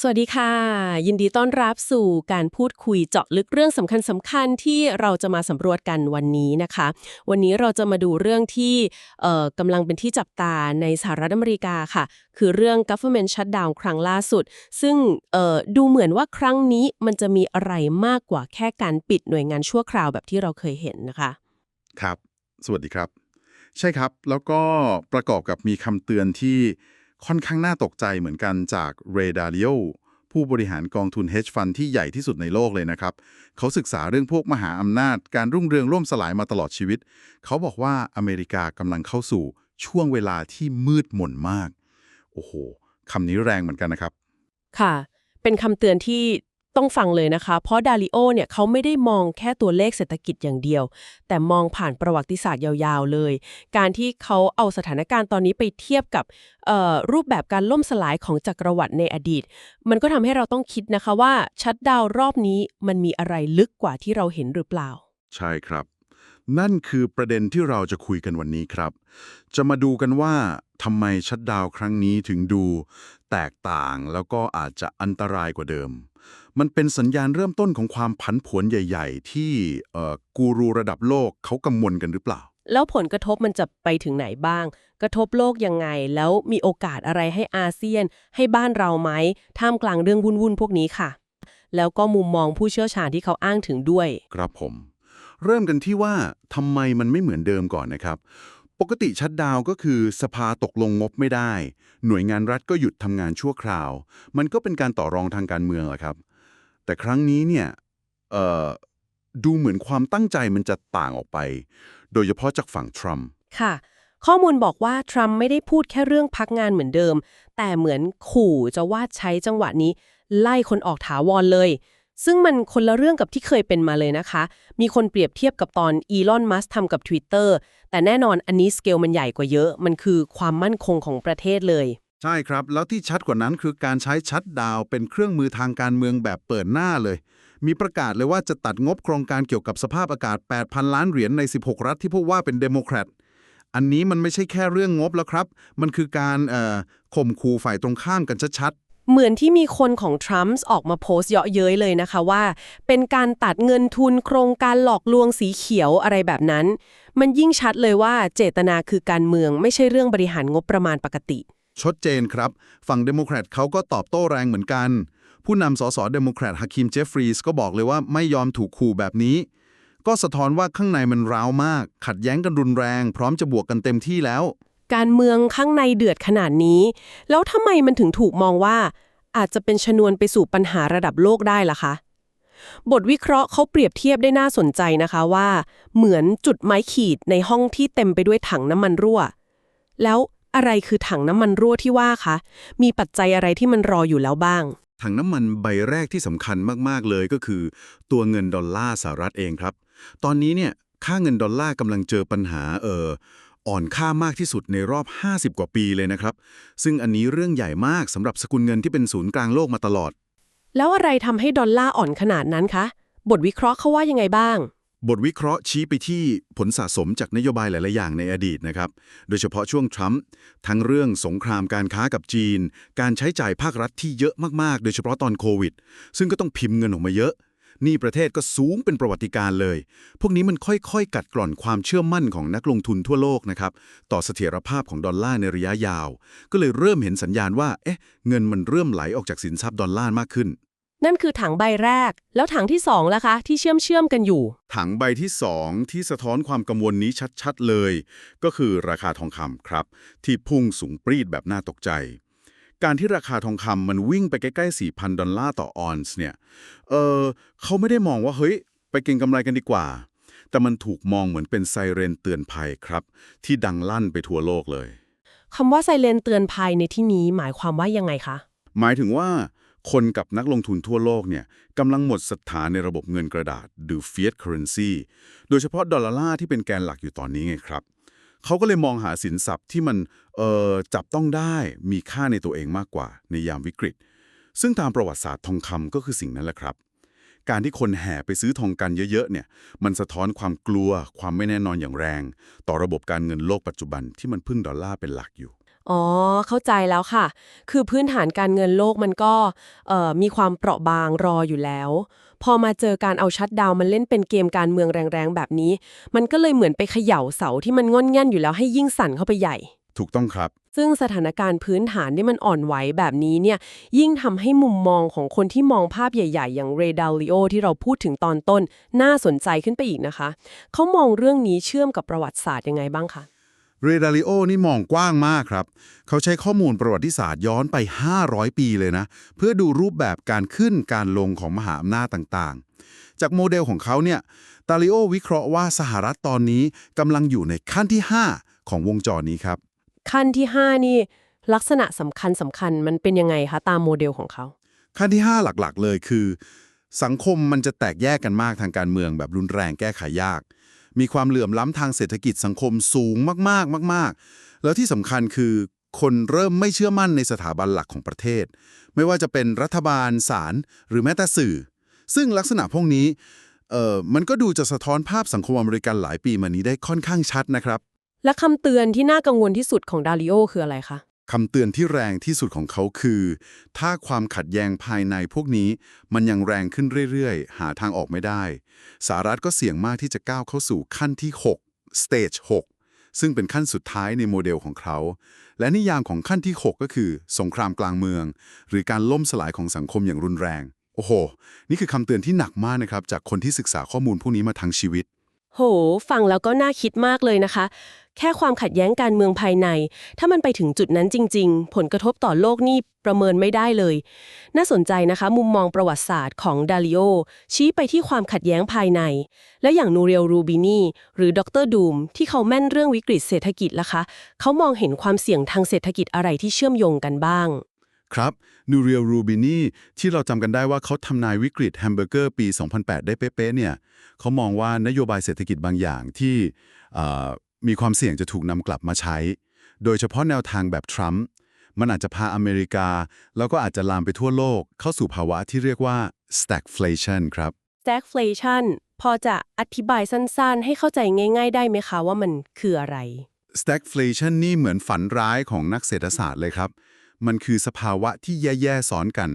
สวัสดีค่ะ ยินดีต้อนรับสู่การพูดคุยเจาะลึกเรื่องสำคัญสำคัญๆที่เราจะมาสำรวจกันวันนี้นะคะ วันนี้เราจะมาดูเรื่องที่เอ่อกำลังเป็นที่จับตาในสหรัฐอเมริกาค่ะ คือเรื่อง government shutdown ครั้งล่าสุด ซึ่งเออดูเหมือนว่าครั้งนี้มันจะมีอะไรมากกว่าแค่การปิดหน่วยงานชั่วคราวแบบที่เราเคยเห็นนะคะ ครับ สวัสดีครับ ใช่ครับแล้วก็ประกอบกับมีคำเตือนที่ ค่อนข้างน่าตกใจเหมือนกันจากเรดาริโอผู้บริหารกองทุน hedge fund ที่ใหญ่ที่สุดในโลกเลยนะครับ เขาศึกษาเรื่องพวกมหาอำนาจ การรุ่งเรืองร่วมสลายมาตลอดชีวิต เขาบอกว่าอเมริกากำลังเข้าสู่ช่วงเวลาที่มืดมนมาก โอ้โหคำนี้แรงเหมือนกันนะครับ ค่ะ เป็นคำเตือนที่ ต้องฟังเลยนะคะ เพราะดาริโอเนี่ยเขาไม่ได้มองแค่ตัวเลขเศรษฐกิจอย่างเดียว แต่มองผ่านประวัติศาสตร์ยาวๆเลย การที่เขาเอาสถานการณ์ตอนนี้ไปเทียบกับรูปแบบการล่มสลายของจักรวรรดิในอดีต มันก็ทำให้เราต้องคิดนะคะว่าชัดดาวรอบนี้มันมีอะไรลึกกว่าที่เราเห็นหรือเปล่า ใช่ครับ นั่นคือประเด็นที่เราจะคุยกันวันนี้ครับ จะมาดูกันว่าทำไมชัดดาวครั้งนี้ถึงดู แตกต่างแล้วก็อาจจะอันตรายกว่าเดิม มันเป็นสัญญาณเริ่มต้นของความผันผวนใหญ่ ๆ ที่เอ่อกูรูระดับโลกเขากังวลกันหรือเปล่า แล้วผลกระทบมันจะไปถึงไหนบ้าง กระทบโลกยังไง แล้วมีโอกาสอะไรให้อาเซียน ให้บ้านเราไหมท่ามกลางเรื่องวุ่นๆพวกนี้ค่ะ แล้วก็มุมมองผู้เชี่ยวชาญที่เขาอ้างถึงด้วย ครับผม เริ่มกันที่ว่าทำไมมันไม่เหมือนเดิมก่อนนะครับปกติชัดดาวน์ก็คือสภาตกลงงบไม่ได้ หน่วยงานรัฐก็หยุดทำงานชั่วคราว มันก็เป็นการต่อรองทางการเมืองแหละครับ แต่ครั้งนี้เนี่ยเอ่อดูเหมือนความตั้งใจมันจะต่างออกไป โดยเฉพาะจากฝั่งทรัมป์ค่ะ ข้อมูลบอกว่าทรัมป์ไม่ได้พูดแค่เรื่องพักงานเหมือนเดิม แต่เหมือนขู่จะว่าใช้จังหวะนี้ ไล่คนออกถาวรเลย ซึ่งมันคนละเรื่องกับที่เคยเป็นมาเลยนะคะ มีคนเปรียบเทียบกับตอนอีลอนมัสทำกับ Twitter แต่แน่นอนอันนี้สเกลมันใหญ่กว่าเยอะ มันคือความมั่นคงของประเทศเลย ใช่ครับ แล้วที่ชัดกว่านั้นคือการใช้ชัดดาวเป็นเครื่องมือทางการเมืองแบบเปิดหน้าเลย มีประกาศเลยว่าจะตัดงบโครงการเกี่ยวกับสภาพอากาศ 8,000 ล้านเหรียญใน 16 รัฐที่พวกว่าเป็นเดโมแครตอันนี้มันไม่ใช่แค่เรื่องงบแล้วครับ มันคือการข่มขู่ฝ่ายตรงข้ามกันชัดเหมือนที่มีคนของทรัมป์ออกมาโพสต์เยาะเย้ยเลยนะคะว่า เป็นการตัดเงินทุนโครงการหลอกลวงสีเขียวอะไรแบบนั้น มันยิ่งชัดเลยว่าเจตนาคือการเมืองไม่ใช่เรื่องบริหารงบประมาณปกติ ชัดเจนครับ ฝั่งเดโมแครตเขาก็ตอบโต้แรงเหมือนกัน ผู้นำสสเดโมแครตฮาคิมเจฟฟรีสก็บอกเลยว่าไม่ยอมถูกขู่แบบนี้ ก็สะท้อนว่าข้างในมันร้าวมาก ขัดแย้งกันรุนแรง พร้อมจะบวกกันเต็มที่แล้ว การเมืองข้างในเดือดขนาดนี้ แล้วทำไมมันถึงถูกมองว่า อาจจะเป็นชนวนไปสู่ปัญหาระดับโลกได้ล่ะคะบทวิเคราะห์เขาเปรียบเทียบได้น่าสนใจนะคะว่า เหมือนจุดไม้ขีดในห้องที่เต็มไปด้วยถังน้ำมันรั่ว แล้ว อะไรคือถังน้ำมันรั่วที่ว่าคะ มีปัจจัยอะไรที่มันรออยู่แล้วบ้าง ถังน้ำมันใบแรกที่สำคัญมาก ๆ เลยก็คือ ตัวเงินดอลลาร์สหรัฐเองครับ ตอนนี้เนี่ยค่าเงินดอลลาร์กำลังเจอปัญหาเอออ่อนค่ามากที่สุดในรอบ 50 กว่าปีเลยนะครับ ซึ่งอันนี้เรื่องใหญ่มากสำหรับสกุลเงินที่เป็นศูนย์กลางโลกมาตลอด แล้วอะไรทำให้ดอลลาร์อ่อนขนาดนั้นคะ บทวิเคราะห์เขาว่ายังไงบ้าง บทวิเคราะห์ชี้ไปที่ผลสะสมจากนโยบายหลาย ๆ อย่างในอดีตนะครับ โดยเฉพาะช่วงทรัมป์ทั้งเรื่องสงครามการค้ากับจีน การใช้จ่ายภาครัฐที่เยอะมาก ๆ โดยเฉพาะตอนโควิด ซึ่งก็ต้องพิมพ์เงินออกมาเยอะ นี่ประเทศก็สูงเป็นประวัติการเลย พวกนี้มันค่อย ๆ กัดกร่อนความเชื่อมั่นของนักลงทุนทั่วโลกนะครับ ต่อเสถียรภาพของดอลลาร์ในระยะยาว ก็เลยเริ่มเห็นสัญญาณว่า เอ๊ะ เงินมันเริ่มไหลออกจากสินทรัพย์ดอลลาร์มากขึ้น นั่นคือถังใบแรก แล้วถังที่สองล่ะคะ ที่เชื่อมเชื่อมๆกันอยู่ ถังใบที่ 2 ที่สะท้อนความกังวลนี้ชัดๆเลย ก็คือราคาทองคำครับ ที่พุ่งสูงปรีดแบบน่าตกใจ การที่ราคาทองคำมันวิ่งไปใกล้ๆ 4,000 ดอลลาร์ต่อออนซ์เนี่ยเออเขาไม่ได้มองว่าเฮ้ย ไปเก็งกำไรกันดีกว่า แต่มันถูกมองเหมือนเป็นไซเรนเตือนภัยครับ ที่ดังลั่นไปทั่วโลกเลยคำว่าไซเลนเตือนภัยในที่นี้หมายความว่ายังไงคะหมายถึงว่า คนกับนักลงทุนทั่วโลกเนี่ยกำลังหมดศรัทธาในระบบเงินกระดาษหรือ fiat currency โดยเฉพาะดอลลาร์ที่เป็นแกนหลักอยู่ตอนนี้ไงครับ เขาก็เลยมองหาสินทรัพย์ที่มันเอ่อจับต้องได้มีค่าในตัวเองมากกว่าในยามวิกฤต ซึ่งตามประวัติศาสตร์ทองคำก็คือสิ่งนั้นแหละครับ การที่คนแห่ไปซื้อทองกันเยอะๆเนี่ยมันสะท้อนความกลัว ความไม่แน่นอนอย่างแรง ต่อระบบการเงินโลกปัจจุบันที่มันพึ่งดอลลาร์เป็นหลักอยู่ อ๋อ เข้าใจแล้วค่ะ คือพื้นฐานการเงินโลกมันก็เอ่อมีความเปราะบางรออยู่แล้ว พอมาเจอการเอาชัดดาวน์มันเล่นเป็นเกมการเมืองแรงๆ แบบนี้ มันก็เลยเหมือนไปเขย่าเสาที่มันง่อนแง่นอยู่แล้วให้ยิ่งสั่นเข้าไปใหญ่ ถูกต้องครับ ซึ่งสถานการณ์พื้นฐานที่มันอ่อนไหวแบบนี้เนี่ย ยิ่งทำให้มุมมองของคนที่มองภาพใหญ่ ๆ อย่างเรดาลิโอที่เราพูดถึงตอนต้น น่าสนใจขึ้นไปอีกนะคะ เขามองเรื่องนี้เชื่อมกับประวัติศาสตร์ยังไงบ้างคะ เรดาริโอนี่มองกว้างมากครับ เขาใช้ข้อมูลประวัติศาสตร์ย้อนไป 500 ปีเลยนะ เพื่อดูรูปแบบการขึ้นการลงของมหาอำนาจต่างๆ จากโมเดลของเขาเนี่ยตาลิโอวิเคราะห์ว่าสหรัฐตอนนี้กำลังอยู่ในขั้นที่ 5 ของวงจรนี้ครับ ขั้นที่ 5 นี่ลักษณะสำคัญสำคัญมันเป็นยังไงคะตามโมเดลของเขา ขั้นที่ 5 หลักๆ เลยคือ สังคมมันจะแตกแยกกันมากทางการเมืองแบบรุนแรงแก้ไขยาก มีความเหลื่อมล้ำทางเศรษฐกิจสังคมสูงมากๆมาก ๆ แล้วที่สำคัญคือคนเริ่มไม่เชื่อมั่นในสถาบันหลักของประเทศ ไม่ว่าจะเป็นรัฐบาลศาลหรือแม้แต่สื่อ ซึ่งลักษณะพวกนี้เอ่อมันก็ดูจะสะท้อนภาพสังคมอเมริกันหลายปีมานี้ได้ค่อนข้างชัดนะครับ และคำเตือนที่น่ากังวลที่สุดของดาริโอคืออะไรคะ คำเตือนที่แรงที่สุดของเขาคือ ถ้าความขัดแย้งภายในพวกนี้ มันยังแรงขึ้นเรื่อยๆ หาทางออกไม่ได้ สหรัฐก็เสี่ยงมากที่จะก้าวเข้าสู่ขั้นที่ 6 stage 6 ซึ่งเป็นขั้นสุดท้ายในโมเดลของเขา และนิยามของขั้นที่ 6 ก็คือ สงครามกลางเมือง หรือการล่มสลายของสังคมอย่างรุนแรง โอ้โห นี่คือคำเตือนที่หนักมากนะครับจากคนที่ศึกษาข้อมูลพวกนี้มาทั้งชีวิต โห ฟังแล้วก็น่าคิดมากเลยนะคะ แค่ความขัดแย้งการเมืองภายใน ถ้ามันไปถึงจุดนั้นจริง ๆ ผลกระทบต่อโลกนี่ประเมินไม่ได้เลย น่าสนใจนะคะ มุมมองประวัติศาสตร์ของดาริโอชี้ไปที่ความขัดแย้งภายใน และอย่างนูเรียลรูบินีหรือดรดูมที่เขาแม่นเรื่องวิกฤตเศรษฐกิจล่ะคะ เขามองเห็นความเสี่ยงทางเศรษฐกิจอะไรที่เชื่อมโยงกันบ้าง ครับนูเรียลรูบินีที่เราจำกันได้ว่าเขาทำนายวิกฤตแฮมเบอร์เกอร์ปี 2008 ได้เป๊ะๆเนี่ยเขามองว่านโยบายเศรษฐกิจบางอย่างที่เอ่อมีความเสี่ยงจะถูกนำกลับมาใช้ โดยเฉพาะแนวทางแบบทรัมป์มันอาจจะพาอเมริกา แล้วก็อาจจะลามไปทั่วโลก เข้าสู่ภาวะที่เรียกว่า stagflation ครับ stagflation พอจะอธิบายสั้นๆ ให้เข้าใจง่าย ๆ ได้ไหมคะว่ามันคืออะไร stagflation นี่เหมือนฝันร้ายของนักเศรษฐศาสตร์เลยครับ มันคือสภาวะที่แย่ๆซ้อนกัน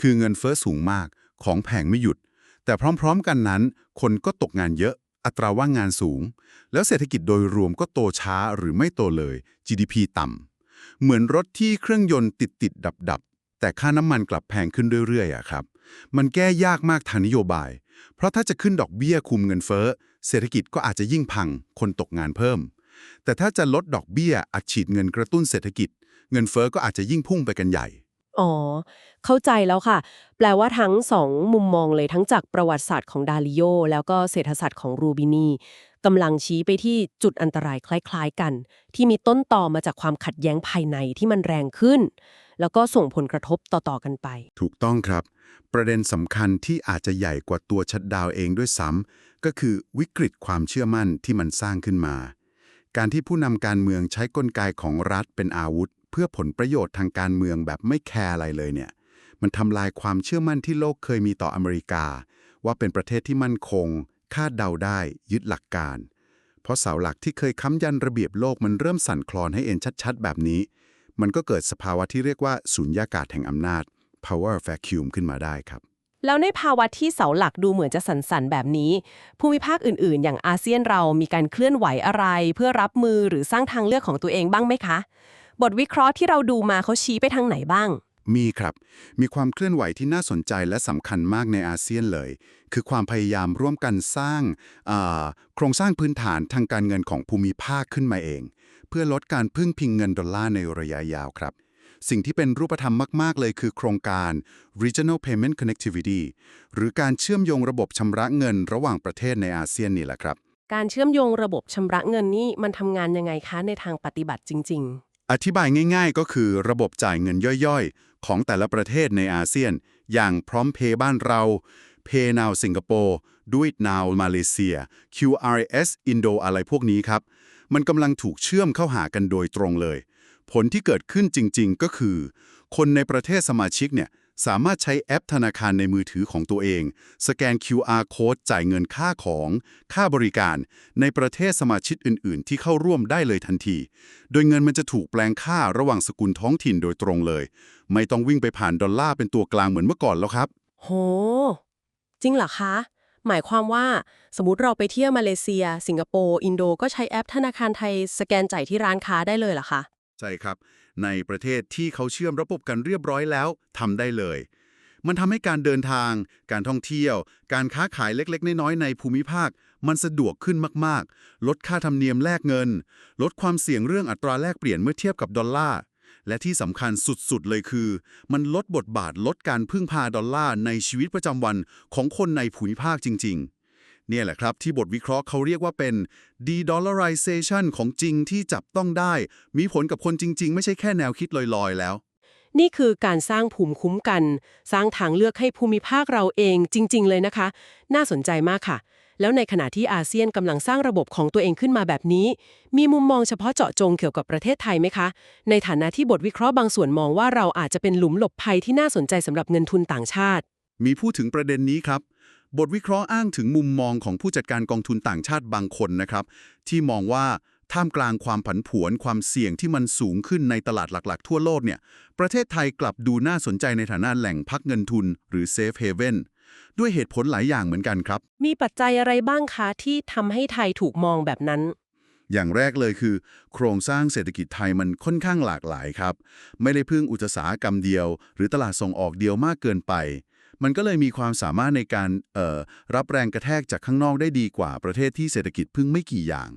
คือเงินเฟ้อสูงมาก ของแพงไม่หยุด แต่พร้อมๆกันนั้น คนก็ตกงานเยอะ อัตราว่างงานสูง แล้วเศรษฐกิจโดยรวมก็โตช้าหรือไม่โตเลย GDP ต่ำ เหมือนรถที่เครื่องยนต์ติดติดดับดับๆแต่ค่าน้ำมันกลับแพงขึ้นเรื่อยๆอะครับ มันแก้ยากมากทางนโยบาย เพราะถ้าจะขึ้นดอกเบี้ยคุมเงินเฟ้อ เศรษฐกิจก็อาจจะยิ่งพัง คนตกงานเพิ่ม แต่ถ้าจะลดดอกเบี้ยอัดฉีดเงินกระตุ้นเศรษฐกิจ เงินเฟ้อก็อาจจะยิ่งพุ่งไปกันใหญ่ อ๋อ เข้าใจแล้วค่ะ แปลว่าทั้งสองมุมมองเลยทั้งจากประวัติศาสตร์ของดาริโอแล้วก็เศรษฐศาสตร์ของรูบินีกำลังชี้ไปที่จุดอันตรายคล้าย ๆ กัน ที่มีต้นต่อมาจากความขัดแย้งภายในที่มันแรงขึ้น แล้วก็ส่งผลกระทบต่อๆกันไป ถูกต้องครับ ประเด็นสำคัญที่อาจจะใหญ่กว่าตัวชัดดาวน์เองด้วยซ้ำก็คือวิกฤตความเชื่อมั่นที่มันสร้างขึ้นมา การที่ผู้นำการเมืองใช้กลไกของรัฐเป็นอาวุธ เพื่อผลประโยชน์ทางการเมืองแบบไม่แคร์อะไรเลยเนี่ย มันทำลายความเชื่อมั่นที่โลกเคยมีต่ออเมริกา ว่าเป็นประเทศที่มั่นคง คาดเดาได้ ยึดหลักการ เพราะเสาหลักที่เคยค้ำยันระเบียบโลกมันเริ่มสั่นคลอนให้เอ็นชัด ๆ แบบนี้ มันก็เกิดสภาวะที่เรียกว่าสุญญากาศแห่งอำนาจ power vacuum ขึ้นมาได้ครับแล้วในภาวะที่เสาหลักดูเหมือนจะสันสันๆแบบนี้ ภูมิภาคอื่นๆ อย่างอาเซียนเรามีการเคลื่อนไหวอะไร เพื่อรับมือหรือสร้างทางเลือกของตัวเองบ้างไหมคะ บทวิเคราะห์ที่เราดูมาเขาชี้ไปทางไหนบ้าง มีครับ มีความเคลื่อนไหวที่น่าสนใจและสำคัญมากในอาเซียนเลย คือความพยายามร่วมกันสร้างอ่าโครงสร้างพื้นฐานทางการเงินของภูมิภาคขึ้นมาเอง เพื่อลดการพึ่งพิงเงินดอลลาร์ในระยะยาวครับสิ่งที่เป็นรูปธรรมมาก ๆ เลยคือโครงการ Regional Payment Connectivity หรือการเชื่อมโยงระบบชำระเงินระหว่างประเทศในอาเซียนนี่แหละครับ การเชื่อมโยงระบบชำระเงินนี่มันทำงานยังไงคะในทางปฏิบัติจริง อธิบายง่ายๆ ก็คือระบบจ่ายเงินย่อยๆ ของแต่ละประเทศในอาเซียน อย่างพร้อมเพย์บ้านเรา PayNow สิงคโปร์ด้วย Now มาเลเซีย QRS อินโดอะไรพวกนี้ครับ มันกำลังถูกเชื่อมเข้าหากันโดยตรงเลย ผลที่เกิดขึ้นจริงๆ ก็คือ คนในประเทศสมาชิกเนี่ย สามารถใช้แอปธนาคารในมือถือของตัวเอง สแกน QR code จ่ายเงินค่าของ ค่าบริการ ในประเทศสมาชิกอื่น ๆ ที่เข้าร่วมได้เลยทันที โดยเงินมันจะถูกแปลงค่าระหว่างสกุลท้องถิ่นโดยตรงเลย ไม่ต้องวิ่งไปผ่านดอลลาร์เป็นตัวกลางเหมือนเมื่อก่อนแล้วครับ โห จริงเหรอคะ หมายความว่าสมมติเราไปเที่ยวมาเลเซีย สิงคโปร์ อินโด ก็ใช้แอปธนาคารไทย สแกนจ่ายที่ร้านค้าได้เลยเหรอคะ ใช่ครับ ในประเทศที่เขาเชื่อมระบบกันเรียบร้อยแล้วทำได้เลย มันทำให้การเดินทาง การท่องเที่ยว การค้าขายเล็กๆ น้อยๆ ในภูมิภาค มันสะดวกขึ้นมากๆ ลดค่าธรรมเนียมแลกเงิน ลดความเสี่ยงเรื่องอัตราแลกเปลี่ยนเมื่อเทียบกับดอลลาร์และที่สำคัญสุด ๆ เลยคือ มันลดบทบาทลดการพึ่งพาดอลลาร์ในชีวิตประจำวันของคนในภูมิภาคจริง ๆ เนี่ยแหละครับที่บทวิเคราะห์เขาเรียกว่าเป็น de-dollarization ของจริงที่จับต้องได้ มีผลกับคนจริง ๆ ไม่ใช่แค่แนวคิดลอยๆ แล้ว นี่คือการสร้างภูมิคุ้มกัน สร้างทางเลือกให้ภูมิภาคเราเองจริง ๆ เลยนะคะ น่าสนใจมากค่ะ แล้วในขณะที่อาเซียนกำลังสร้างระบบของตัวเองขึ้นมาแบบนี้ มีมุมมองเฉพาะเจาะจงเกี่ยวกับประเทศไทยไหมคะ ในฐานะที่บทวิเคราะห์บางส่วนมองว่าเราอาจจะเป็นหลุมหลบภัยที่น่าสนใจสำหรับเงินทุนต่างชาติ มีพูดถึงประเด็นนี้ครับ บทวิเคราะห์อ้างถึงมุมมองของผู้จัดการกองทุนต่างชาติบางคนนะครับ ที่มองว่าท่ามกลางความผันผวนความเสี่ยงที่มันสูงขึ้นในตลาดหลักๆ ทั่วโลกเนี่ย ประเทศไทยกลับดูน่าสนใจในฐานะแหล่งพักเงินทุน หรือ Safe Haven ด้วยเหตุผลหลายอย่างเหมือนกันครับ มีปัจจัยอะไรบ้างคะที่ทำให้ไทยถูกมองแบบนั้น อย่างแรกเลยคือ โครงสร้างเศรษฐกิจไทยมันค่อนข้างหลากหลายครับ ไม่ได้พึ่งอุตสาหกรรมเดียว หรือตลาดส่งออกเดียวมากเกินไป มันก็เลยมีความสามารถในการรับแรงกระแทกจากข้างนอกได้ดีกว่าประเทศที่เศรษฐกิจพึ่งไม่กี่อย่าง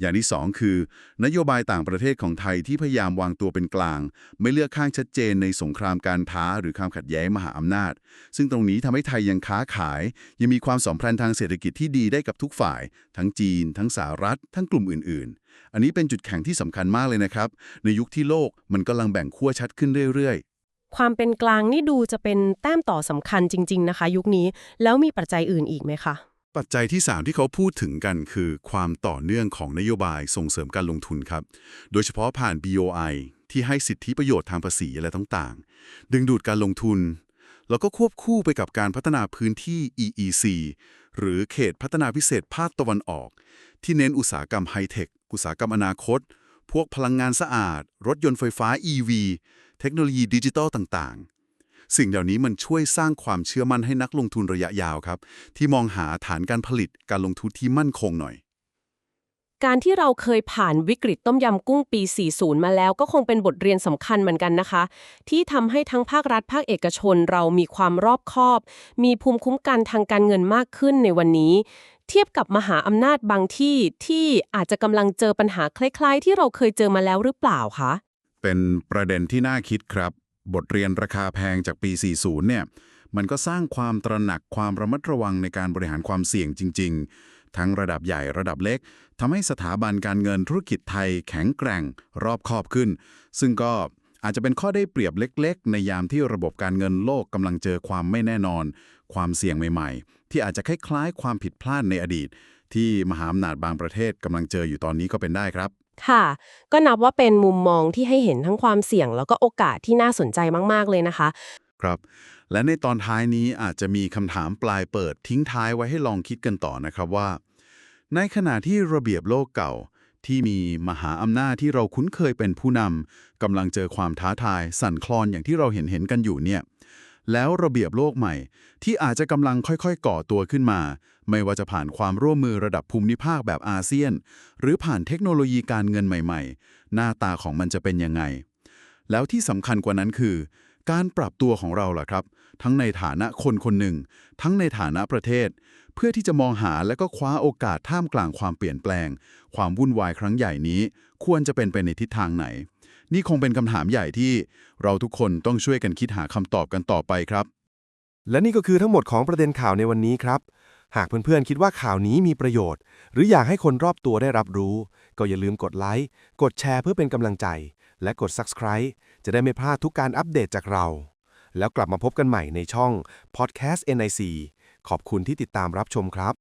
อย่างที่สองคือ นโยบายต่างประเทศของไทยที่พยายามวางตัวเป็นกลาง ไม่เลือกข้างชัดเจนในสงครามการท้าหรือความขัดแย้งมหาอำนาจ ซึ่งตรงนี้ทำให้ไทยยังค้าขาย ยังมีความสัมพันธ์ทางเศรษฐกิจที่ดีได้กับทุกฝ่าย ทั้งจีน ทั้งสหรัฐ ทั้งกลุ่มอื่น ๆ อันนี้เป็นจุดแข็งที่สำคัญมากเลยนะครับ ในยุคที่โลกมันกำลังแบ่งขั้วชัดขึ้นเรื่อยๆ ความเป็นกลางนี่ดูจะเป็นแต้มต่อสำคัญจริง ๆนะคะ ยุคนี้แล้วมีปัจจัยอื่นอีกไหมคะปัจจัยที่ 3 ที่เขาพูดถึงกันคือความต่อเนื่องของนโยบายส่งเสริมการลงทุนครับ โดยเฉพาะผ่าน BOI ที่ให้สิทธิประโยชน์ทางภาษีอะไรต่างๆ ดึงดูดการลงทุน แล้วก็ควบคู่ไปกับการพัฒนาพื้นที่ EEC หรือเขตพัฒนาพิเศษภาคตะวันออก ที่เน้นอุตสาหกรรมไฮเทค อุตสาหกรรมอนาคต พวกพลังงานสะอาด รถยนต์ไฟฟ้า EV เทคโนโลยีดิจิทัลต่างๆ สิ่งเหล่านี้มันช่วยสร้างความเชื่อมั่นให้นักลงทุนระยะยาวครับ ที่มองหาฐานการผลิตการลงทุนที่มั่นคงหน่อย การที่เราเคยผ่านวิกฤตต้มยำกุ้งปี 40 มาแล้วก็คงเป็นบทเรียนสำคัญเหมือนกันนะคะ ที่ทำให้ทั้งภาครัฐภาคเอกชนเรามีความรอบคอบ มีภูมิคุ้มกันทางการเงินมากขึ้นในวันนี้เทียบกับมหาอำนาจบางที่ที่อาจจะกำลังเจอปัญหาคล้าย ๆ ที่เราเคยเจอมาแล้วหรือเปล่าคะ เป็นประเด็นที่น่าคิดครับ บทเรียนราคาแพงจากปี 40 เนี่ย มันก็สร้างความตระหนักความระมัดระวังในการบริหารความเสี่ยงจริง ๆ ทั้งระดับใหญ่ระดับเล็กทำให้สถาบันการเงินธุรกิจไทยแข็งแกร่ง รอบคอบขึ้น ซึ่งก็อาจจะเป็นข้อได้เปรียบเล็ก ๆ ในยามที่ระบบการเงินโลกกำลังเจอความไม่แน่นอน ความเสี่ยงใหม่ ๆ ที่อาจจะคล้ายๆ ความผิดพลาดในอดีต ที่มหาอำนาจบางประเทศกำลังเจออยู่ตอนนี้ก็เป็นได้ครับ ค่ะ ก็นับว่าเป็นมุมมองที่ให้เห็นทั้งความเสี่ยง แล้วก็โอกาสที่น่าสนใจมาก ๆ เลยนะคะ ครับ และในตอนท้ายนี้อาจจะมีคำถามปลายเปิดทิ้งท้ายไว้ให้ลองคิดกันต่อนะครับว่า ในขณะที่ระเบียบโลกเก่า ที่มีมหาอำนาจที่เราคุ้นเคยเป็นผู้นำกำลังเจอความท้าทาย สั่นคลอนอย่างที่เราเห็นเห็นกันอยู่เนี่ย แล้วระเบียบโลกใหม่ ที่อาจจะกำลังค่อยๆ ก่อตัวขึ้นมา ไม่ว่าจะผ่านความร่วมมือระดับภูมิภาคแบบอาเซียน หรือผ่านเทคโนโลยีการเงินใหม่ๆ หน้าตาของมันจะเป็นยังไง แล้วที่สำคัญกว่านั้นคือ การปรับตัวของเราล่ะครับ ทั้งในฐานะคนคนหนึ่ง ทั้งในฐานะประเทศ เพื่อที่จะมองหาและก็คว้าโอกาสท่ามกลางความเปลี่ยนแปลง ความวุ่นวายครั้งใหญ่นี้ ควรจะเป็นไปในทิศทางไหน นี่คงเป็นคำถามใหญ่ที่เราทุกคนต้องช่วยกันคิดหาคำตอบกันต่อไปครับ และนี่ก็คือทั้งหมดของประเด็นข่าวในวันนี้ครับ หากเพื่อนๆคิดว่าข่าวนี้มีประโยชน์ หรืออยากให้คนรอบตัวได้รับรู้ ก็อย่าลืมกดไลค์กดแชร์เพื่อเป็นกำลังใจ และกด Subscribe จะได้ไม่พลาดทุกการอัปเดตจากเรา แล้วกลับมาพบกันใหม่ในช่อง Podcast NIC ขอบคุณที่ติดตามรับชมครับ